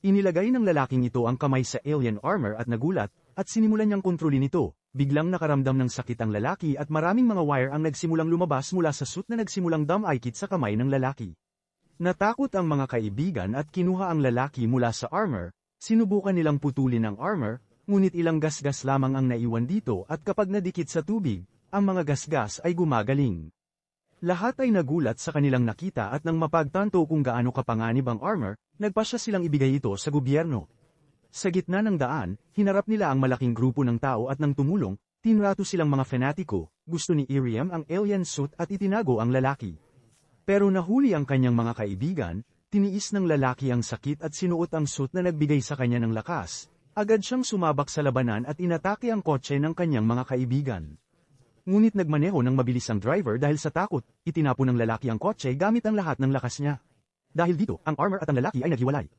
Inilagay ng lalaking ito ang kamay sa alien armor at nagulat, at sinimulan niyang kontrolin ito. Biglang nakaramdam ng sakit ang lalaki at maraming mga wire ang nagsimulang lumabas mula sa suit na nagsimulang damaykit sa kamay ng lalaki. Natakot ang mga kaibigan at kinuha ang lalaki mula sa armor, sinubukan nilang putulin ang armor, ngunit ilang gasgas lamang ang naiwan dito at kapag nadikit sa tubig, ang mga gasgas ay gumagaling. Lahat ay nagulat sa kanilang nakita at nang mapagtanto kung gaano kapanganib ang armor, nagpasya silang ibigay ito sa gobyerno. Sa gitna ng daan, hinarap nila ang malaking grupo ng tao at nang tumulong, tinrato silang mga fanatiko, gusto ni Iriam ang alien suit at itinago ang lalaki. Pero nahuli ang kanyang mga kaibigan, tiniis ng lalaki ang sakit at sinuot ang suit na nagbigay sa kanya ng lakas. Agad siyang sumabak sa labanan at inatake ang kotse ng kanyang mga kaibigan. Ngunit nagmaneho ng mabilis ang driver dahil sa takot, itinapon ng lalaki ang kotse gamit ang lahat ng lakas niya. Dahil dito, ang armor at ang lalaki ay naghiwalay.